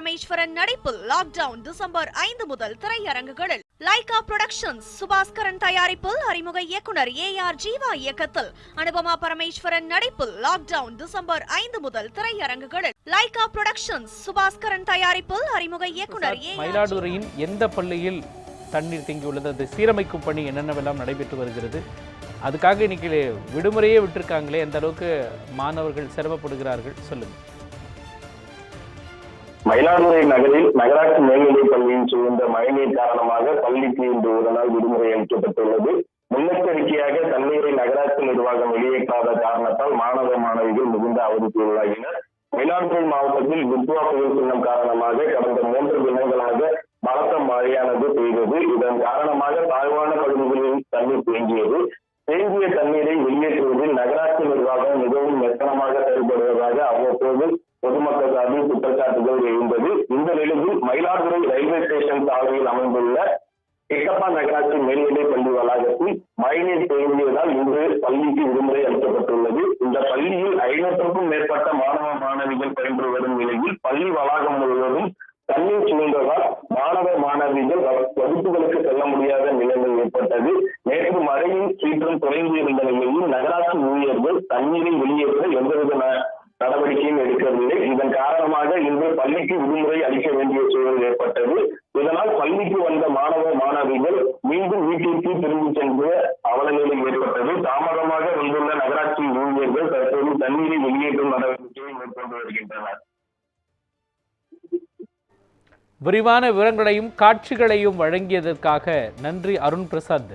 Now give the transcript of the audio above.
பரமேஸ்வரன் நடிப்பில் lockdown December ஐந்து முதல் திரையரங்குகளில். லைகா புரொடக்ஷன்ஸ் சுபாஸ்கரன் தயாரிப்பில் அறிமுக இயக்குனர் ஏ ஆர் ஜீவா இயக்கத்தில். அனுபமா பரமேஸ்வரன் நடிப்பில் லாக்டவுன் டிசம்பர் ஐந்து முதல் திரையரங்குகளில். லைகா புரொடக்ஷன்ஸ் சுபாஸ்கரன் தயாரிப்பில் அறிமுக இயக்குனர் ஏ மயிலாடுதுறையின் எந்த பள்ளியில் தண்ணீர் தேங்கியுள்ளது? அதை சீரமைக்கும் பணி என்னென்னவெல்லாம் நடைபெற்று வருகிறது? அதுக்காக இன்னைக்கு விடுமுறையே விட்டிருக்காங்களே எந்த அளவுக்கு மாணவர்கள் சிரமப்படுகிறார்கள். சொல்லுங்க. மயிலாடுதுறை நகரில் நகராட்சி மேல்நிலைப் பள்ளியின் சூழ்ந்த மழைநீர் காரணமாக பள்ளிக்கு இன்று ஒரு நாள் விடுமுறை அளிக்கப்பட்டுள்ளது. முன்னெச்சரிக்கையாக தண்ணீரை நகராட்சி நிர்வாகம் வெளியேற்றாத காரணத்தால் மாணவ மாணவிகள் மிகுந்த அவதிக்கு உள்ளாகினர் மயிலாடுதுறை மாவட்டத்தில் குத்வா புயல் சின்னம் காரணமாக கடந்த மூன்று தினங்களாக பலத்த மழையானது பெய்தது. இதன் காரணமாக தாழ்வான பகுதிகளில் தண்ணீர் தேங்கியது. தேங்கிய தண்ணீரை வெளியேற்றுவதில் நகராட்சி நிர்வாகம் மிகவும் மெத்தனமாக செயல்படுவதாக அவ்வப்போது பொதுமக்கள் சார்பில் எழுந்தது இந்த நிலையில் மயிலாடுதுறை ரயில்வே ஸ்டேஷன் சாலையில் அமைந்துள்ள கிட்டப்பா நகராட்சி மேல்நிலை பள்ளி வளாகத்தில் மழைநீர் தேங்கியதால் இன்று பள்ளிக்கு விடுமுறை அளிக்கப்பட்டுள்ளது. இந்த பள்ளியில் ஐநூற்றுக்கும் மேற்பட்ட மாணவ மாணவிகள் பயின்று வரும் நிலையில் பள்ளி வளாகம் முழுவதும் தண்ணீர் சூழ்ந்ததால் மாணவ மாணவிகள் வகுப்புகளுக்கு செல்ல முடியாத நிலைமை ஏற்பட்டது. நேற்று மழையின் சீற்றம் குறைந்து இருந்த நிலையில் நகராட்சி ஊழியர்கள் தண்ணீரை வெளியேற்ற எந்தவித நடவடிக்கையும் எடுக்கவில்லை. இதன் காரணமாக இன்று பள்ளிக்கு விடுமுறை அளிக்க வேண்டிய சூழல் ஏற்பட்டது. இதனால் பள்ளிக்கு வந்த மாணவ மாணவிகள் மீண்டும் வீட்டிற்கு திரும்பி சென்று அவலநிலை ஏற்பட்டது. தாமதமாக வந்துள்ள நகராட்சி ஊழியர்கள் தற்போது தண்ணீரை வெளியேற்றும் நடவடிக்கையை மேற்கொண்டு வருகின்றனர். விரிவான விவரங்களையும் காட்சிகளையும் வழங்கியதற்காக நன்றி அருண் பிரசாத்.